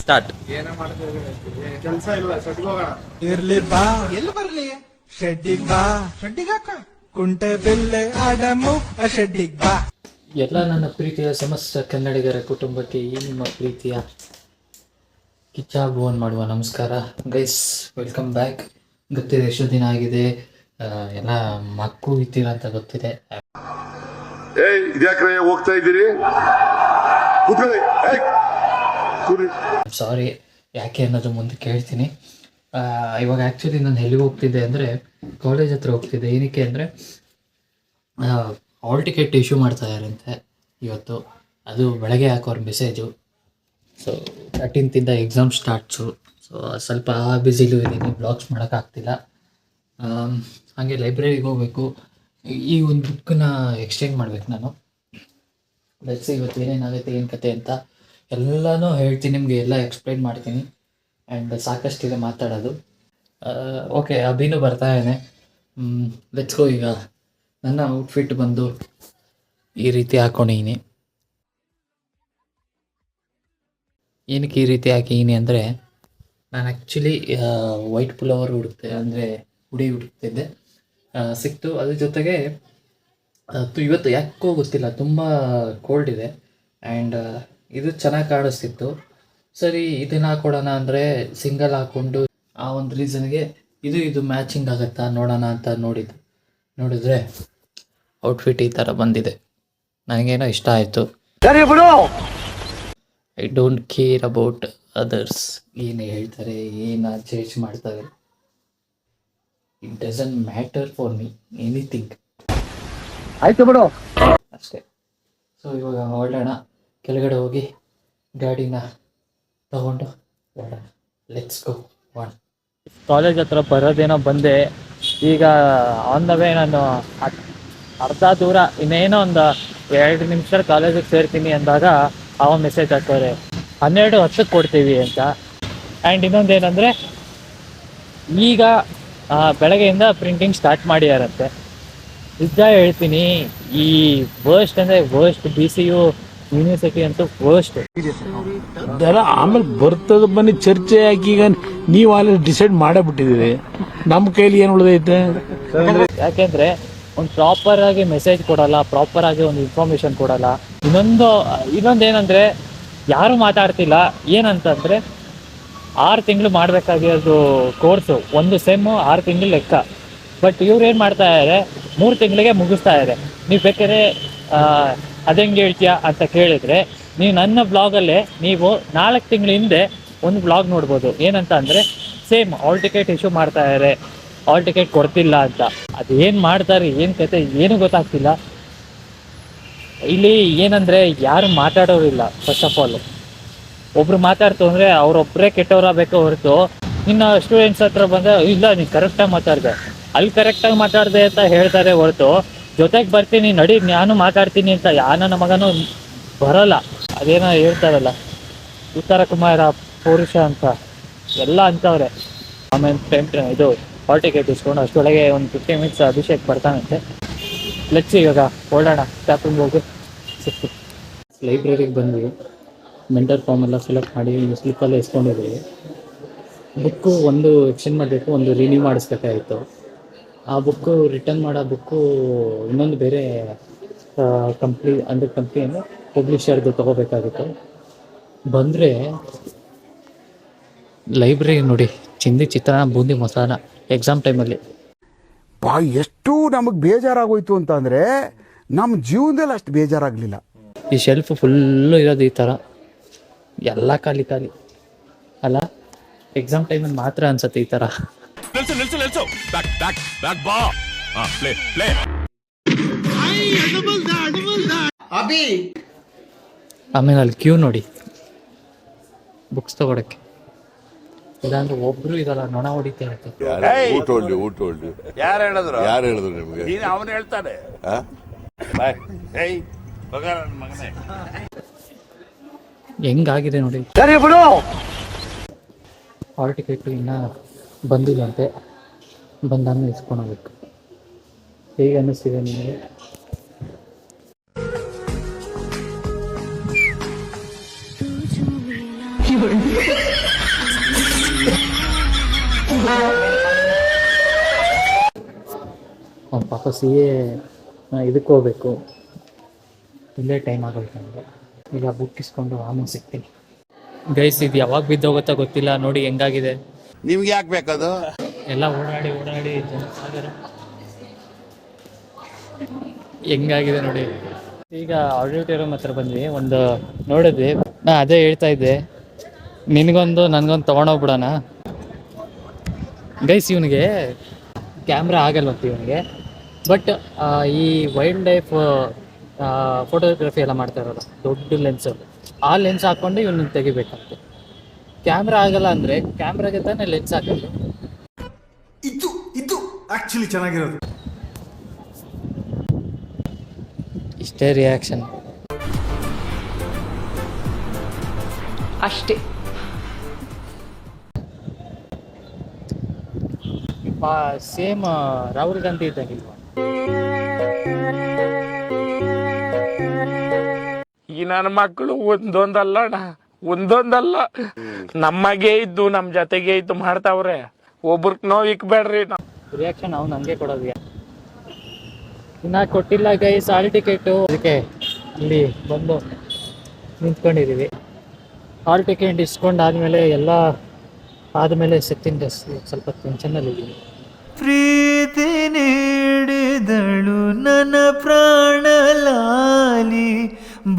Start. ಕೆಲಸ ಇಲ್ಲ ಸಟ್ಗೆ ಹೋಗೋಣ ಇರ್ಲಿ ಬಾ ಎಲ್ಲಿ ಬರ್ಲಿ ಶೆಡ್ಡಿಗ್ ಬಾ. ಶೆಡ್ಡಿಗ್ ಹಾಕ ಕುಂಟೆ ಬಿಲ್ಲೆ ಆಡಮು. ಆ ಶೆಡ್ಡಿಗ್ ಬಾ. ಎಲ್ಲ ನನ್ನ ಪ್ರೀತಿಯ ಸಮಸ್ತ ಕನ್ನಡಿಗರ ಕುಟುಂಬಕ್ಕೆ ಈ ನಿಮ್ಮ ಪ್ರೀತಿಯ ಕಿಚ್ಚ ಭುವನ್ ಮಾಡುವ ನಮಸ್ಕಾರ. ಗೈಸ್ ವೆಲ್ಕಮ್ ಬ್ಯಾಕ್ ಗೊತ್ತಿದೆ ಎಷ್ಟು ದಿನ ಆಗಿದೆ. ಆ, ಎಲ್ಲ ಮಕ್ಕು ಇತ್ತೀರ ಅಂತ ಗೊತ್ತಿದೆ. ಏಯ್ ಇದ್ಯಾಕ್ರೆ ಹೋಗ್ತಾ ಇದ್ದೀರಿ? ಕೂತ್ಕೊಳ್ಳಿ. ಏಯ್. ಸಾರಿ ಯಾಕೆ ಅನ್ನೋದು ಮುಂದೆ ಕೇಳ್ತೀನಿ. ಇವಾಗ ಆ್ಯಕ್ಚುಲಿ ನಾನು ಎಲ್ಲಿಗೆ ಹೋಗ್ತಿದ್ದೆ ಅಂದರೆ ಕಾಲೇಜ್ ಹತ್ರ ಹೋಗ್ತಿದ್ದೆ. ಏನಕ್ಕೆ ಅಂದರೆ ಹಾಲ್ ಟಿಕೆಟ್ ಇಶ್ಯೂ ಮಾಡ್ತಾ ಇದ್ದಾರಂತೆ ಇವತ್ತು. ಅದು ಬೆಳಗ್ಗೆ ಹಾಕೋರು ಮೆಸೇಜು ಸೊ ತರ್ಟೀನ್ತಿಂದ ಎಕ್ಸಾಮ್ ಸ್ಟಾರ್ಟ್ಸು ಸೊ ಸ್ವಲ್ಪ ಬ್ಯುಸಿಲೂ ಇದ್ದೀನಿ ಬ್ಲಾಗ್ಸ್ ಮಾಡೋಕ್ಕಾಗ್ತಿಲ್ಲ ಹಾಗೆ ಲೈಬ್ರರಿಗೆ ಹೋಗಬೇಕು. ಈ ಒಂದು ಬುಕ್ಕನ್ನ ಎಕ್ಸ್ಚೇಂಜ್ ಮಾಡ್ಬೇಕು ನಾನು. ಲೆಟ್ಸ್ ಇವತ್ತು ಏನೇನಾಗುತ್ತೆ, ಏನು ಕತೆ ಅಂತ. ಎಲ್ಲನೂ ಹೇಳ್ತೀನಿ ನಿಮಗೆ, ಎಲ್ಲ ಎಕ್ಸ್ಪ್ಲೈನ್ ಮಾಡ್ತೀನಿ. ಆ್ಯಂಡ್ ಸಾಕಷ್ಟಿದೆ ಮಾತಾಡೋದು. ಓಕೆ ಅಭಿನೂ ಬರ್ತಾ ಇದ್ದಾನೆ ಲೆಟ್ಸ್ ಗೋ ಈಗ. ನನ್ನ ಔಟ್ಫಿಟ್ ಬಂದು ಈ ರೀತಿ ಹಾಕೊಂಡಿದ್ದೀನಿ ಏನಕ್ಕೆ ಈ ರೀತಿ ಹಾಕಿದ್ದೀನಿ ಅಂದರೆ, ನಾನು ಆ್ಯಕ್ಚುಲಿ ವೈಟ್ ಪುಲವರ್ ಹುಡುಕ್ತೆ ಅಂದರೆ ಹುಡಿ ಹುಡುಕ್ತಿದ್ದೆ ಸಿಕ್ತು. ಅದ್ರ ಜೊತೆಗೆ ಇವತ್ತು ಯಾಕೋ ಗೊತ್ತಿಲ್ಲ, ತುಂಬ ಕೋಲ್ಡ್ ಇದೆ. ಆ್ಯಂಡ್ ಇದು ಚೆನ್ನಾಗಿ ಕಾಣಿಸ್ತಿತ್ತು. ಸರಿ ಇದನ್ನ ಹಾಕೊಡೋಣ ಅಂದರೆ ಸಿಂಗಲ್ ಹಾಕ್ಕೊಂಡು ಆ ಒಂದು ರೀಸನ್ಗೆ ಇದು ಇದು ಮ್ಯಾಚಿಂಗ್ ಆಗುತ್ತಾ ನೋಡೋಣ ಅಂತ ನೋಡಿದ್ದು ನೋಡಿದ್ರೆ ಔಟ್ಫಿಟ್ ಈ ಥರ ಬಂದಿದೆ. ನನಗೇನೋ ಇಷ್ಟ ಆಯಿತು. I don't care about others ಏನು ಹೇಳ್ತಾರೆ ಏನು ಚೇಂಜ್ ಮಾಡ್ತಾರೆ. It doesn't matter for me anything ಆಯ್ತು ಬಿಡು! ಅಷ್ಟೇ. ಸೊ ಇವಾಗ ಹೊರಡೋಣ. ಕೆಳಗಡೆ ಹೋಗಿ ಗಾಡಿನ ತಗೊಂಡು ಲೆಟ್ಸ್ ಗೋ ಒನ್ ಕಾಲೇಜ್ ಹತ್ರ ಬರೋದೇನೋ ಬಂದೆ. ಈಗ ಆನ್ ದ ವೇ ನಾನು ಅರ್ಧ ದೂರ, ಇನ್ನೇನೋ ಒಂದು ಎರಡು ನಿಮಿಷ ಕಾಲೇಜಿಗೆ ಸೇರ್ತೀನಿ ಅಂದಾಗ ಅವ ಮೆಸೇಜ್ ಹಾಕೋರೆ ಹನ್ನೆರಡು ಹತ್ತಕ್ಕೆ ಕೊಡ್ತೀವಿ ಅಂತ. ಆ್ಯಂಡ್ ಇನ್ನೊಂದು ಏನಂದರೆ, ಈಗ ಬೆಳಗ್ಗೆಯಿಂದ ಪ್ರಿಂಟಿಂಗ್ ಸ್ಟಾರ್ಟ್ ಮಾಡಿದಾರಂತೆ. ನಿಜ ಹೇಳ್ತೀನಿ, ಈ ವರ್ಸ್ಟ್ ಅಂದರೆ worst B C U university ಅಂತ ವರ್ಸ್ಟ್ ದರ ಆಮೇಲೆ ಬರ್ತದ ಬನ್ನಿ ಚರ್ಚೆ ಹಾಕಿ ಈಗ ನೀವು ಅಲ್ಲಿ ಡಿಸೈಡ್ ಮಾಡಬಿಟ್ಟಿದ್ದೀರಿ. ನಮ್ಮ ಕೈಲಿ ಏನು ಉಳಿದೈತೆ? ಯಾಕೆಂದ್ರೆ ಒಂದು ಪ್ರಾಪರ್ ಆಗಿ ಮೆಸೇಜ್ ಕೊಡಲ್ಲ ಪ್ರಾಪರ್ ಆಗಿ ಒಂದು ಇನ್ಫಾರ್ಮೇಶನ್ ಕೊಡಲ್ಲ. ಇನ್ನೊಂದು ಇನ್ನೊಂದು ಏನಂದ್ರೆ ಯಾರು ಮಾತಾಡ್ತಿಲ್ಲ ಏನಂತಂದ್ರೆ ಆರು ತಿಂಗಳು ಮಾಡಬೇಕಾಗಿರೋದು ಕೋರ್ಸು ಒಂದು ಸೆಮ್ಮು ಆರು ತಿಂಗಳು ಲೆಕ್ಕ. ಬಟ್ ಇವ್ರು ಏನು ಮಾಡ್ತಾ ಇದ್ದಾರೆ ಮೂರು ತಿಂಗಳಿಗೆ ಮುಗಿಸ್ತಾ ಇದ್ದಾರೆ ನೀವು ಬೇಕಾದ್ರೆ ಅದಂಗೆ ಹೇಳ್ತೀಯಾ ಅಂತ ಕೇಳಿದ್ರೆ, ನೀವು ನನ್ನ ಬ್ಲಾಗಲ್ಲೇ ನೀವು ನಾಲ್ಕು ತಿಂಗಳ ಹಿಂದೆ ಒಂದು ಬ್ಲಾಗ್ ನೋಡ್ಬೋದು. ಏನಂತ ಅಂದರೆ, ಸೇಮ್ ಆಲ್ ಟಿಕೆಟ್ ಇಶ್ಯೂ ಮಾಡ್ತಾ ಇದ್ದಾರೆ ಆಲ್ ಟಿಕೆಟ್ ಕೊಡ್ತಿಲ್ಲ ಅಂತ. ಅದೇನು ಮಾಡ್ತಾರೆ, ಏನು ಕತೆ, ಏನು ಗೊತ್ತಾಗ್ತಿಲ್ಲ. ಇಲ್ಲಿ ಏನಂದ್ರೆ, ಯಾರು ಮಾತಾಡೋರಿಲ್ಲ ಫಸ್ಟ್ ಆಫ್ ಆಲ್ ಒಬ್ರು ಮಾತಾಡ್ತು ಅಂದ್ರೆ ಅವ್ರೊಬ್ಬರೇ ಕೆಟ್ಟವರಾಗಬೇಕು ಹೊರತು, ಇನ್ನು ಸ್ಟೂಡೆಂಟ್ಸ್ ಹತ್ರ ಬಂದ್ರೆ, ಇಲ್ಲ, ನೀನು ಕರೆಕ್ಟಾಗಿ ಮಾತಾಡಿದೆ. ಅಲ್ಲಿ ಕರೆಕ್ಟಾಗಿ ಮಾತಾಡಿದೆ ಅಂತ ಹೇಳ್ತಾರೆ ಹೊರತು ಜೊತೆಗೆ ಬರ್ತೀನಿ, ನಡಿ, ನಾನು ಮಾತಾಡ್ತೀನಿ ಅಂತ ಯಾನ ಮಗನು ಬರಲ್ಲ. ಅದೇನೋ ಹೇಳ್ತಾರಲ್ಲ, ಉತ್ತರ ಕುಮಾರ ಪುರುಷ ಅಂತ, ಎಲ್ಲ ಅಂತವ್ರೆ. ಆಮೇಲೆ ಟೆಂಟ್ ಇದು ಹಾಲ್ ಟಿಕೆಟ್ ಇಸ್ಕೊಂಡು ಅಷ್ಟೊಳಗೆ ಒಂದು ಫಿಫ್ಟಿ ಮಿನಿಟ್ಸ್ ಅಭಿಷೇಕ್ ಬರ್ತಾನಂತೆ. ಲೆಟ್ಸ್ ಇವಾಗ ಓಡೋಣ ಸ್ಟಾಪಿಂಗ್ ಹೋಗಿ. ಸಿಕ್ತು ಲೈಬ್ರರಿಗೆ ಬಂದ್ವಿ. ಮೆಂಟರ್ ಫಾರ್ಮ್ ಎಲ್ಲ ಫಿಲಪ್ ಮಾಡಿ ಸ್ಲಿಪ್ಪಲ್ಲೇ ಇಸ್ಕೊಂಡಿದ್ದೀವಿ ಬುಕ್ಕು ಒಂದು ಎಕ್ಸ್ಚೇಂಜ್ ಮಾಡಬೇಕು, ಒಂದು ರಿನ್ಯೂ ಮಾಡಿಸ್ಬೇಕಾಗಿತ್ತು ಆ ಬುಕ್ಕು ರಿಟರ್ನ್ ಮಾಡೋ ಬುಕ್ಕು ಇನ್ನೊಂದು ಬೇರೆ ಕಂಪ್ನಿ ಅಂದರೆ ಕಂಪ್ನಿಯನ್ನು ಪಬ್ಲಿಷರ್ದು ತಗೋಬೇಕಾಗುತ್ತೆ. ಬಂದರೆ ಲೈಬ್ರರಿ ನೋಡಿ ಚಿಂದಿ ಚಿತ್ರಾನ್ನ ಬೂಂದಿ ಮಸಾಲ ಎಕ್ಸಾಮ್ ಟೈಮಲ್ಲಿ ಬಾ ಎಷ್ಟು ನಮಗೆ ಬೇಜಾರಾಗೋಯ್ತು ಅಂತ ಅಂದರೆ ನಮ್ಮ ಜೀವನದಲ್ಲಿ ಅಷ್ಟು ಬೇಜಾರಾಗಲಿಲ್ಲ. ಈ ಶೆಲ್ಫ್ ಫುಲ್ಲು ಇರೋದು ಈ ಥರ ಎಲ್ಲ ಖಾಲಿ ಖಾಲಿ. ಅಲ್ಲ ಎಕ್ಸಾಮ್ ಟೈಮಲ್ಲಿ ಮಾತ್ರ ಅನ್ಸತ್ತೆ ಈ ಥರ ನಿಲ್ಸು ನಿಲ್ಸು ನಿಲ್ಸು. ಬ್ಯಾಕ್ ಬ್ಯಾಕ್ ಬ್ಯಾಕ್ ಬಾ ಹಾ ಪ್ಲೇ ಪ್ಲೇ ಅಭಿ. ಆಮೇಲೆ ಅಲ್ಲಿ ಕ್ಯೂ ನೋಡಿ. ಬುಕ್ಸ್ ತಗೊಳಕ್ಕೆ. ಇಲ್ಲಾಂದ್ರೆ ಒಬ್ರು ಇದಲ್ಲ ನೊಣ ಹೊಡಿತಾ ಇರ್ತಾರೆ ಊಟ ಹೊಳ್ಳಿ ಊಟ ಹೊಳ್ಳಿ ಯಾರು ಹೇಳಿದ್ರು? ಯಾರು ಹೇಳಿದ್ರು ನಿಮಗೆ? ನೀನು ಅವನು ಹೇಳ್ತಾನೆ. ಆ? ಬಾಯ್ ಏಯ್ ಮಗ ನನ್ನ ಮಗನೇ. ಹೆಂಗಾಗಿದೆ ನೋಡಿ. ಹಾಲ್ ಟಿಕೆಟ್ ಇನ್ನ ಬಂದಿಲ್ಲಂತೆ. ಬಂದಾಗ ಇಸ್ಕೊಂಡು ಹೋಗ್ಬೇಕು. ಹೇಗೆ ಅನ್ನಿಸ್ತಿದೆ ನಿಮಗೆ? ಅವ್ನು ಪಾಪ ಸಿ ಇದಕ್ಕೆ ಹೋಗ್ಬೇಕು. ಇಲ್ಲೇ ಟೈಮ್ ಆಗೋಯ್ತು ನನಗೆ ಈಗ ಬುಕ್ ಇಸ್ಕೊಂಡು ಆಮೇಲೆ ಸಿಗ್ತೀನಿ. ಗೈಸ್ ಇದು ಯಾವಾಗ ಬಿದ್ದೋಗುತ್ತೋ ಗೊತ್ತಿಲ್ಲ. ನೋಡಿ ಹೆಂಗಾಗಿದೆ. ನಿಮ್ಗೆ ಯಾಕೆ ಬೇಕದು? ಎಲ್ಲ ಓಡಾಡಿ ಓಡಾಡಿ ಜನಸಾಗರ. ಹೆಂಗಾಗಿದೆ ನೋಡಿ. ಈಗ ಆಡಿಟೋರಿಯಂ ಹತ್ರ ಬಂದ್ವಿ, ಒಂದು ನೋಡಿದ್ವಿ. ನಾ ಅದೇ ಹೇಳ್ತಾ ಇದ್ದೆ. ನಿನಗೊಂದು, ನನಗೊಂದು ತೊಗೊಂಡೋಗ್ಬಿಡೋಣ. ಗೈಸ್ ಇವನಿಗೆ ಕ್ಯಾಮ್ರಾ ಆಗಲ್ವಂತ ಇವನಿಗೆ. ಬಟ್ ಈ ವೈಲ್ಡ್ ಲೈಫ್ ಫೋಟೋಗ್ರಫಿ ಎಲ್ಲ ಮಾಡ್ತಾ ಇರೋಲ್ಲ ದೊಡ್ಡ ಲೆನ್ಸ್ ಆ ಲೆನ್ಸ್ ಹಾಕ್ಕೊಂಡು ಇವನ್ನ ತೆಗಿಬೇಕಂತೆ. ಕ್ಯಾಮ್ರಾ ಆಗಲ್ಲ ಅಂದ್ರೆ ಕ್ಯಾಮ್ರಾಗೆ ತಾನೇ ಲೆನ್ಸ್ ಹಾಕೋದು. ಇದು ಇದು ಆಕ್ಚುಲಿ ಚೆನ್ನಾಗಿರೋದು. ಇಷ್ಟೇ ರಿಯಾಕ್ಷನ್ ಅಷ್ಟೇ. ಸೇಮ್ ರಾಹುಲ್ ಗಾಂಧಿ ಇದ್ದಂಗಿಲ್ವಾ ಈ ನನ್ನ ಮಕ್ಕಳು ಒಂದೊಂದಲ್ಲ ಅಣ್ಣ ಒಂದೊಂದಲ್ಲ. ನಮಗೆ ಇದ್ದು ನಮ್ ಜೊತೆಗೆ ಇದ್ದು ಮಾಡ್ತಾವ್ರೆ. ಒಬ್ರಕ್ ನೋವು ಇಕ್ಬೇಡ್ರಿ ನಾವು. ರಿಯಾಕ್ಷನ್ ಅವ್ನು ಹಂಗೆ ಕೊಡೋದು. ಇನ್ನ ಕೊಟ್ಟಿಲ್ಲ ಗೈಸ್ ಹಾಲ್ ಟಿಕೆಟು ಅದಕ್ಕೆ ಇಲ್ಲಿ ಬಂದು ನಿಂತ್ಕೊಂಡಿದ್ದೀವಿ ಹಾಲ್ ಟಿಕೆಟ್ ಇಸ್ಕೊಂಡು ಆದಮೇಲೆ ಎಲ್ಲ ಆದಮೇಲೆ ಸಿಗ್ತೀನಿ ಸ್ವಲ್ಪ ಟೆನ್ಷನ್ನಲ್ಲಿದ್ದೀನಿ ಪ್ರೀತಿ ನೀಡಿದಳು ನನ್ನ ಪ್ರಾಣ ಲಾಲಿ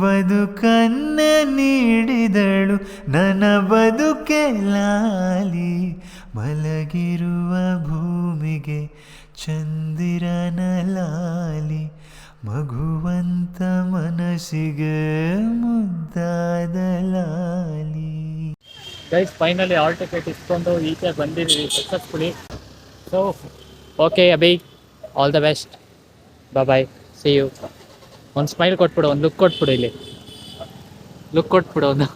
ಬದುಕನ್ನ ನೀಡಿದಳು ನನ್ನ ಬದುಕೆ ಲಾಲಿ. ಮಲಗಿರುವ ಭೂಮಿಗೆ ಚಂದಿರನ ಲಾಲಿ. ಮಗುವಂತ ಮನಸ್ಸಿಗೆ ಮುದ್ದಾದ ಲಾಲಿ. ಗೈಸ್ ಫೈನಲಿ ಆಲ್ ಟಿಕೆಟ್ ಇಸ್ಕೊಂಡು ಈಚೆ ಬಂದಿದ್ದೀವಿ successfully so okay Abhi all the best bye bye see you ಒಂದು ಸ್ಮೈಲ್ ಕೊಟ್ಬಿಡು ಒಂದು ಲುಕ್ ಕೊಟ್ಬಿಡು ಇಲ್ಲಿ. ಲುಕ್ ಕೊಟ್ಬಿಡು ಒಂದು.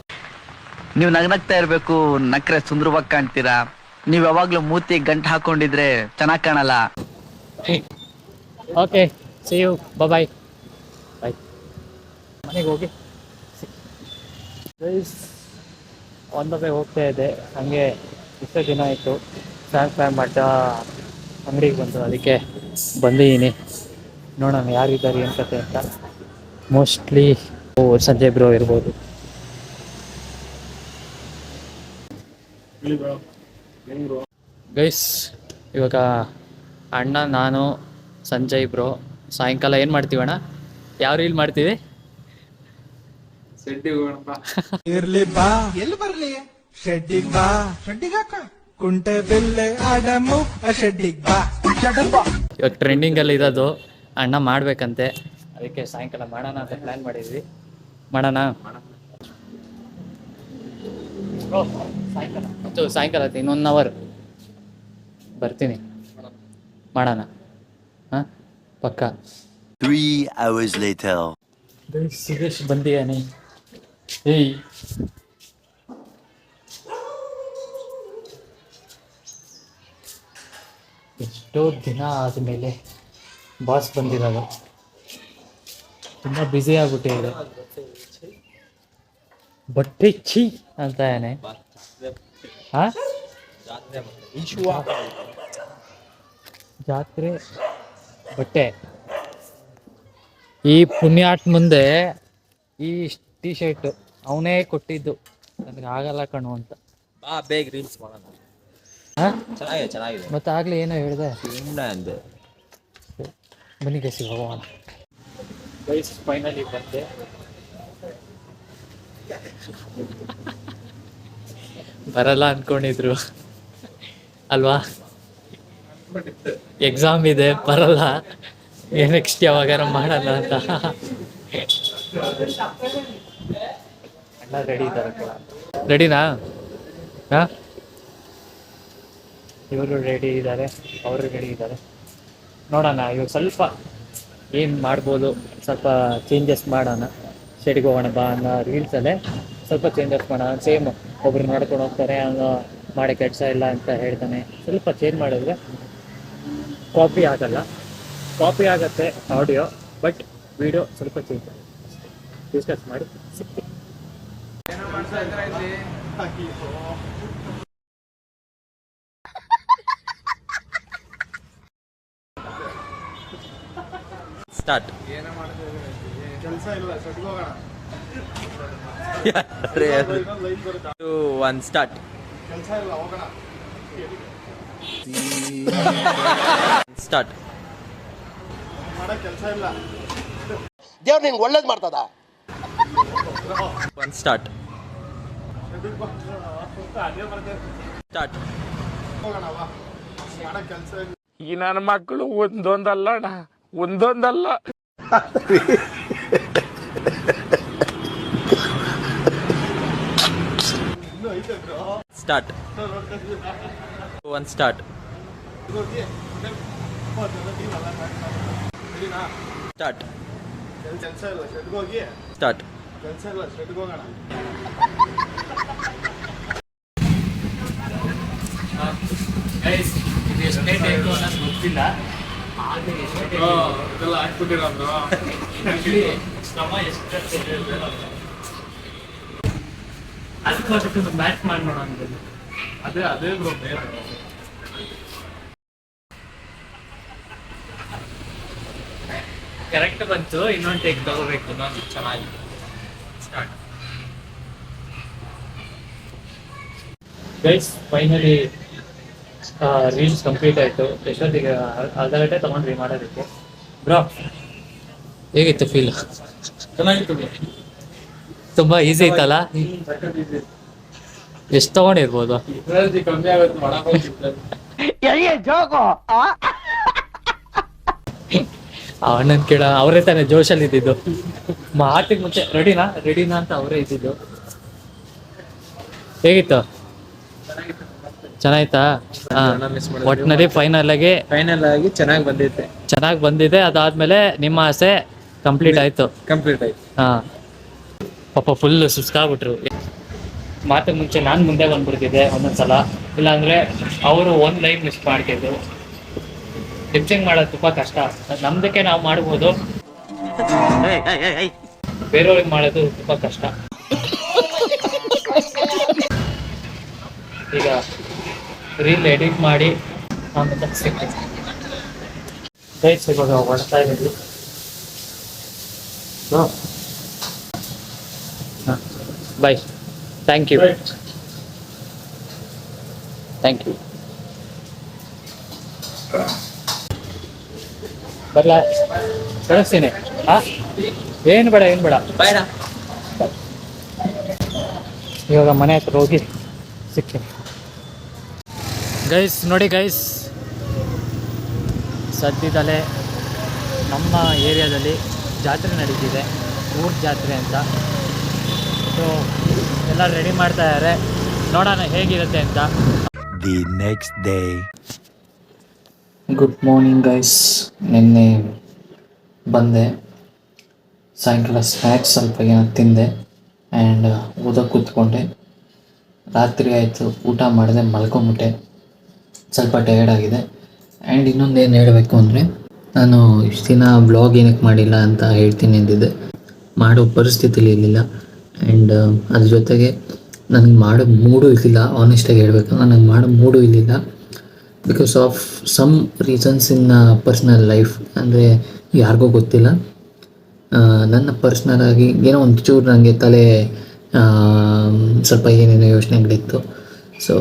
ನೀವು ನಗ್ನಗ್ತಾ ಇರ್ಬೇಕು ನಕ್ರೆ ಸುಂದರವಾಗಿ ಕಾಣ್ತೀರಾ? ನೀವ್ ಯಾವಾಗ್ಲೂ ಮೂತಿ ಗಂಟ್ ಹಾಕೊಂಡಿದ್ರೆ ಚೆನ್ನಾಗ್ ಕಾಣಲ್ಲ. Okay see you bye bye ಮನೆಗೆ ಹೋಗಿ. ಗೈಸ್ ಆನ್ ದ ವೇ ಹೋಗ್ತಾ ಇದ್ದೆ. ಹಂಗೆ ಇಷ್ಟು ದಿನ ಆಯಿತು. ಫ್ಯಾನ್ ಫ್ಯಾನ್ ಮಾಡ್ತಾ ಅಂಗಡಿಗೆ ಬಂದು ಅದಕ್ಕೆ ಬಂದಿದ್ದೀನಿ. ನೋಡೋಣ ಯಾರಿದ್ದಾರೆ ಏನು ಕತೆ ಅಂತ. ಮೋಸ್ಟ್ಲಿ ಸಂಜಯ್ ಬ್ರೋ ಇರ್ಬೋದು. ಗೈಸ್ ಇವಾಗ ಅಣ್ಣ ನಾನು ಸಂಜಯ್ ಬ್ರೋ ಸಾಯಂಕಾಲ ಏನು ಮಾಡ್ತೀವಿ ಅಣ್ಣ? ಯಾವ ರೀಲ್ ಮಾಡ್ತೀವಿ? ಇರ್ಲಿ ಬಾ. ಎಲ್ಲಿ ಬರ್ಲಿ? ಶೆಡ್ಡಿಗ್ ಬಾ. ಶೆಡ್ಡಿಗ್ ಹಾಕ ಕುಂಟೆ ಬಿಲ್ಲೆ ಅಡಮು. ಶೆಡ್ಡಿಗ್ ಬಾ. ಇವಾಗ ಟ್ರೆಂಡಿಂಗಲ್ಲಿ ಇರೋದು ಅಣ್ಣ ಮಾಡ್ಬೇಕಂತೆ. ಅದಕ್ಕೆ ಸಾಯಂಕಾಲ ಮಾಡೋಣ ಅಂತ ಪ್ಲಾನ್ ಮಾಡಿದ್ವಿ. ಮಾಡೋಣ? ಸಾಯಂಕಾಲ. ಸಾಯಂಕಾಲ ಆಯ್ತು ಇನ್ನೊಂದು ಅವರ್ ಬರ್ತೀನಿ. ಮಾಡೋಣ. ಹಾಂ ಪಕ್ಕ. Three hours later. ಸುರೇಶ್ ಬಂದಿಯಾನೆ ಏಯ್. ಎಷ್ಟೋ ದಿನ ಆದಮೇಲೆ. ಬಾಸ್ ಬಂದಿರೋದು. ತುಂಬ ಬ್ಯುಸಿ ಆಗ್ಬಿಟ್ಟಿದೆ ಬಟ್ಟೆ ಛೀ ಅಂತ ಏನೇ ಜಾತ್ರೆ ಬಟ್ಟೆ. ಈ ಪುಣ್ಯಾಟ್ ಮುಂದೆ ಈ ಟಿ ಶರ್ಟ್ ಅವನೇ ಕೊಟ್ಟಿದ್ದು. ನನಗೆ ಆಗಲ್ಲ ಕಣು ಅಂತ. ಬಾ ಬೇಗ ರೀಲ್ಸ್ ಮಾಡೋಣ? ಚೆನ್ನಾಗಿದೆ ಚೆನ್ನಾಗಿದೆ. ಮತ್ತೆ ಆಗ್ಲಿ ಏನೋ ಹೇಳಿದೆ? ಅಂದೆ. ಬನ್ನಿ ಗೈಸಿ ಹೋಗೋಣ. ಗೈಸ್ ಫೈನಲಿ ಬಂದೆ. ಬರಲ್ಲ ಅನ್ಕೊಂಡಿದ್ರು. ಅಲ್ವಾ? ಎಕ್ಸಾಮ್ ಇದೆ ಬರಲ್ಲ. ನೆಕ್ಸ್ಟ್ ಯಾವಾಗಾರ ಮಾಡಲ್ಲ ಅಂತ. ಅಣ್ಣ ರೆಡಿ ಇದ್ದಾರೆ ರೆಡಿನಾ ಹಾಂ? ಇವರು ರೆಡಿ ಇದ್ದಾರೆ ಅವರು ರೆಡಿ ಇದ್ದಾರೆ. ನೋಡೋಣ, ಇವಾಗ ಸ್ವಲ್ಪ ಏನು ಮಾಡ್ಬೋದು, ಸ್ವಲ್ಪ ಚೇಂಜಸ್ ಮಾಡೋಣ. ಶೆಡಿಗೆ ಹೋಗೋಣ ಬಾ ಅನ್ನೋ ರೀಲ್ಸಲ್ಲೇ ಸ್ವಲ್ಪ ಚೇಂಜಸ್ ಮಾಡೋಣ. ಸೇಮ್ ಒಬ್ರು ನೋಡ್ಕೊಂಡು ಹೋಗ್ತಾರೆ ಹಂಗೆ ಮಾಡಿ ಕೆಲಸ ಇಲ್ಲ ಅಂತ ಹೇಳ್ತಾನೆ. ಸ್ವಲ್ಪ ಚೇಂಜ್ ಮಾಡಿದ್ರೆ ಕಾಪಿ ಆಗಲ್ಲ. ಕಾಪಿ ಆಗತ್ತೆ ಆಡಿಯೋ ಬಟ್ ವಿಡಿಯೋ ಸ್ವಲ್ಪ ಚೇಂಜ್ ಡಿಸ್ಕಸ್ ಮಾಡಿ. ಸಿಗ್ತೀವಿ ಸ್ಟಾರ್ಟ್. ಒನ್ ಸ್ಟಾರ್ಟ್ ಕೆಲಸ ಇಲ್ಲ ಹೋಗೋಣ. ಸ್ಟಾರ್ಟ್ ದೇವ್ರ ಕೆಲಸ ಇಲ್ಲ ದೇವ್ರು ನಿಂಗೆ ಒಳ್ಳೇದು ಮಾಡ್ತದ? ಒನ್ ಸ್ಟಾರ್ಟ್ ಸ್ಟಾರ್ಟ್ ಹೋಗೋಣ ವಾ ಮಾಡೋ ಕೆಲಸ ಇಲ್ಲ. ಈ ನನ್ನ ಮಕ್ಕಳು ಒಂದೊಂದಲ್ಲ ಅಣ್ಣ ಒಂದೊಂದಲ್ಲ. Start one start start start ಕೆಲಸ ಇಲ್ಲ ಶೆಟ್ಗೆ ಹೋಗೋಣ ಗೊತ್ತಿಲ್ಲ. ಅದಕ್ಕೆ ಮ್ಯಾಚ್ ಅದೇ ಅದೇ ಕರೆಕ್ಟ್ ಬಂತು ಇನ್ನೊಂದು ಟೇಕ್ ತಗೋಬೇಕು ನಾನು ಚೆನ್ನಾಗಿ. ಸ್ಟಾರ್ಟ್ ಫೈನಲಿ ರೀಲ್ಸ್ ಕಂಪ್ಲೀಟ್ ಆಯಿತು. ಎಷ್ಟೊತ್ತಿಗೆ ಅರ್ಧ ಗಂಟೆ ತೊಗೊಂಡ್ರಿ ಮಾಡೋದಕ್ಕೆ. ಬ್ರೋ ಹೇಗಿತ್ತು ಫೀಲ್ ಚೆನ್ನಾಗಿತ್ತು ತುಂಬ ಈಸಿ ಇತ್ತಲ್ಲ? ಎಷ್ಟು ತಗೊಂಡಿರ್ಬೋದು? ಕಮ್ಮಿ ಆಗುತ್ತೆ ಮಾಡಕ್ಕೆ ಅವನನ್ನ ಕೇಳ ಅವರೇ ತಾನೆ ಜೋಶಲ್ಲಿ ಇದ್ದಿದ್ದು. ಮಾತಿಗೆ ಮುಂಚೆ ರೆಡಿನಾ? ರೆಡಿನಾ ಅಂತ ಅವರೇ ಇದ್ದಿದ್ದು. ಹೇಗಿತ್ತು? ಚೆನ್ನಾಯ್ತಾ? ಒಟ್ಟಿನಲ್ಲಿ ಫೈನಲ್ ಆಗಿ ಫೈನಲ್ ಆಗಿ ಚೆನ್ನಾಗಿ ಬಂದಿದೆ. ಚೆನ್ನಾಗಿ ಬಂದಿದೆ. ಅದಾದ್ಮೇಲೆ ನಿಮ್ಮ ಆಸೆ ಕಂಪ್ಲೀಟ್ ಆಯ್ತು. ಕಂಪ್ಲೀಟ್ ಆಯ್ತು. ಹಾ. ಪಾಪ ಫುಲ್ ಸುಸ್ತಾಗ್ಬಿಟ್ರು ಮಾತು ಮುಂಚೆ ನಾನು ಮುಂದೆ ಬಂದ್ಬಿಡ್ತಿದ್ದೆ ಒಂದೊಂದ್ಸಲ. ಇಲ್ಲಾಂದ್ರೆ ಅವರು ಒಂದ್ ಲೈನ್ ಮಿಸ್ ಮಾಡ್ತಿದ್ರು. ಟಿಪ್ಸಿಂಗ್ ಮಾಡೋದು ತುಂಬಾ ಕಷ್ಟ. ನಮ್ದಕ್ಕೆ ನಾವು ಮಾಡ್ಬೋದು. ಬೇರೆಯವ್ರಿಗೆ ಮಾಡೋದು ತುಂಬಾ ಕಷ್ಟ. ಈಗ ರೀಲ್ ಎಡಿಟ್ ಮಾಡಿ ಆಮೇಲೆ ಸಿಗ್ತೀನಿ ಗೈಸ್ ಇವಾಗ ಹೊಡ್ತಾ ಇದ್ದೀವಿ. Bye thank you thank you ಬರಲ? ಕಳಿಸ್ತೀನಿ. ಹಾ? ಏನು ಬೇಡ ಏನು ಬೇಡ. ಬೇಡ. ಇವಾಗ ಮನೆ ಹತ್ರ ಹೋಗಿ ಸಿಗ್ತೀನಿ ಗೈಸ್ ನೋಡಿ ಗೈಸ್ ಸದ್ಯದಲ್ಲೇ ನಮ್ಮ ಏರಿಯಾದಲ್ಲಿ ಜಾತ್ರೆ ನಡೀತಿದೆ. ಊರ್ ಜಾತ್ರೆ ಅಂತ. ಸೊ ಎಲ್ಲ ರೆಡಿ ಮಾಡ್ತಾ ಇದ್ದಾರೆ ನೋಡೋಣ ಹೇಗಿರುತ್ತೆ ಅಂತ. The next day good morning guys ನಿನ್ನೆ ಬಂದೆ. ಸಾಯಂಕಾಲ ಸ್ನ್ಯಾಕ್ಸ್ ಸ್ವಲ್ಪ ಏನೋ ತಿಂದೆ. ಆ್ಯಂಡ್ ಓದೋಕೆ ಕೂತ್ಕೊಂಡೆ. ರಾತ್ರಿ ಆಯಿತು ಊಟ ಮಾಡಿದೆ ಮಲ್ಕೊಂಬಿಟ್ಟೆ. ಸ್ವಲ್ಪ ಟಯರ್ಡ್ ಆಗಿದೆ. ಆ್ಯಂಡ್ ಇನ್ನೊಂದು ಏನು ಹೇಳಬೇಕು ಅಂದರೆ, ನಾನು ಇಷ್ಟು ದಿನ ಬ್ಲಾಗ್ ಏನಕ್ಕೆ ಮಾಡಿಲ್ಲ ಅಂತ ಹೇಳ್ತೀನಿ ಅಂದಿದ್ದೆ. ಮಾಡೋ ಪರಿಸ್ಥಿತಿಲಿ ಇರಲಿಲ್ಲ. ಆ್ಯಂಡ್ ಅದ್ರ ಜೊತೆಗೆ ನನಗೆ ಮಾಡೋ ಮೂಡು ಇರಲಿಲ್ಲ. ಆನೆಸ್ಟಾಗಿ ಹೇಳಬೇಕು ನನಗೆ ಮಾಡೋ ಮೂಡು ಇರಲಿಲ್ಲ. Because of some reasons in personal life ಅಂದರೆ ಯಾರಿಗೂ ಗೊತ್ತಿಲ್ಲ. ನನ್ನ ಪರ್ಸ್ನಲ್ ಆಗಿ ಏನೋ ಒಂದು ಚೂರು ನನಗೆ ತಲೆ ಸ್ವಲ್ಪ ಏನೇನೋ ಯೋಚನೆಗಳಿತ್ತು. ಸೊ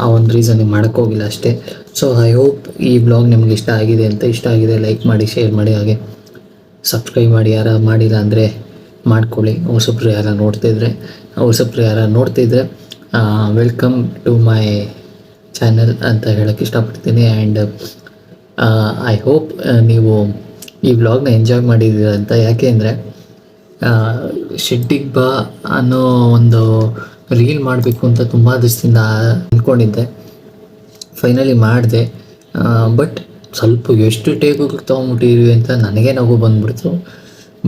ಆ ಒಂದು ರೀಸನಿಗೆ ಮಾಡೋಕ್ಕೋಗಿಲ್ಲ ಅಷ್ಟೇ. ಸೊ ಐ ಹೋಪ್ ಈ ಬ್ಲಾಗ್ ನಿಮ್ಗೆ ಇಷ್ಟ ಆಗಿದೆ ಅಂತ ಇಷ್ಟ ಆಗಿದೆ ಲೈಕ್ ಮಾಡಿ ಶೇರ್ ಮಾಡಿ, ಹಾಗೆ ಸಬ್ಸ್ಕ್ರೈಬ್ ಮಾಡಿ, ಯಾರು ಮಾಡಿಲ್ಲ ಅಂದರೆ ಮಾಡ್ಕೊಳ್ಳಿ. ಹೊಸಬ್ರು ಯಾರ ನೋಡ್ತಿದ್ರೆ ಹೊಸಬ್ರು ಯಾರು ನೋಡ್ತಿದ್ರೆ ವೆಲ್ಕಮ್ ಟು ಮೈ ಚಾನಲ್ ಅಂತ ಹೇಳೋಕ್ಕೆ ಇಷ್ಟಪಡ್ತೀನಿ. ಆ್ಯಂಡ್ ಐ ಹೋಪ್ ನೀವು ಈ ವ್ಲಾಗ್ನ ಎಂಜಾಯ್ ಮಾಡಿದ್ದೀರ ಅಂತ. ಯಾಕೆ ಅಂದರೆ ಶೆಡ್ಡಿಗೆ ಬಾ ಅನ್ನೋ ಒಂದು ರೀಲ್ ಮಾಡಬೇಕು ಅಂತ ತುಂಬ ದಿವಸದಿಂದ ಅಂದ್ಕೊಂಡಿದ್ದೆ ಫೈನಲಿ ಮಾಡಿದೆ. ಬಟ್ ಸ್ವಲ್ಪ ಎಷ್ಟು ಟೇಕುಗಳು ತೊಗೊಂಬಿಟ್ಟಿದ್ವಿ ಅಂತ ನನಗೆ ನಗು ಬಂದ್ಬಿಡ್ತು.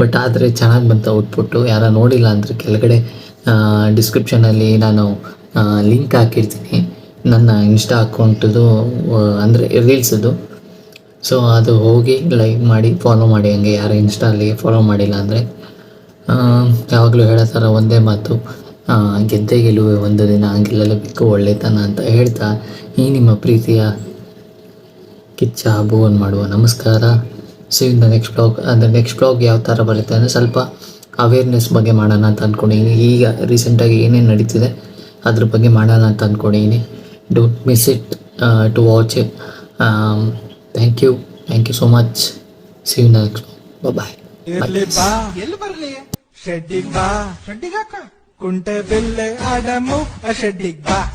ಬಟ್ ಆದರೆ ಚೆನ್ನಾಗಿ ಬಂತು ಔಟ್ಪುಟ್ಟು ಯಾರು ನೋಡಿಲ್ಲ ಅಂದರೆ ಕೆಳಗಡೆ ಡಿಸ್ಕ್ರಿಪ್ಷನಲ್ಲಿ ನಾನು ಲಿಂಕ್ ಹಾಕಿರ್ತೀನಿ. ನನ್ನ ಇನ್ಸ್ಟಾ ಅಕೌಂಟದು ಅಂದರೆ ರೀಲ್ಸದು ಸೊ ಅದು ಹೋಗಿ ಲೈಕ್ ಮಾಡಿ ಫಾಲೋ ಮಾಡಿ. ಹಂಗೆ ಯಾರು ಇನ್ಸ್ಟಾಲಿ ಫಾಲೋ ಮಾಡಿಲ್ಲ ಅಂದರೆ ಯಾವಾಗಲೂ ಹೇಳೋ ಥರ ಒಂದೇ ಮಾತು. ಗೆದ್ದೇ ಗೆಲುವೆ ಒಂದು ದಿನ ಗೆಲ್ಲಲೇಬೇಕು ಒಳ್ಳೆತನ ಅಂತ ಹೇಳ್ತಾ ಈ ನಿಮ್ಮ ಪ್ರೀತಿಯ ಕಿಚ್ಚ ಭುವನ್ ಮಾಡುವ ನಮಸ್ಕಾರ. See in the next blog ಅಂದರೆ ನೆಕ್ಸ್ಟ್ ಬ್ಲಾಗ್ ಯಾವ ಥರ ಬರುತ್ತೆ ಅಂದರೆ ಸ್ವಲ್ಪ ಅವೇರ್ನೆಸ್ ಬಗ್ಗೆ ಮಾಡೋಣ ಅಂತ ಅಂದ್ಕೊಂಡಿದ್ದೀನಿ ಈಗ ರೀಸೆಂಟಾಗಿ ಏನೇನು ನಡೀತಿದೆ ಅದ್ರ ಬಗ್ಗೆ ಮಾಡೋಣ ಅಂತ ಅಂದ್ಕೊಂಡಿದ್ದೀನಿ don't miss it to watch it thank you thank you so much see in the next blog bye bye ಬಾ ಎಲ್ಲಿ ಬರಲಿ? ಶೆಡ್ಡಿಗ್ ಬಾ ಶೆಡ್ಡಿಗಾಕ ಕುಂಟೆ ಬಿಲ್ಲೆ ಆಡಮು ಆ ಶೆಡ್ಡಿಗ್ ಬಾ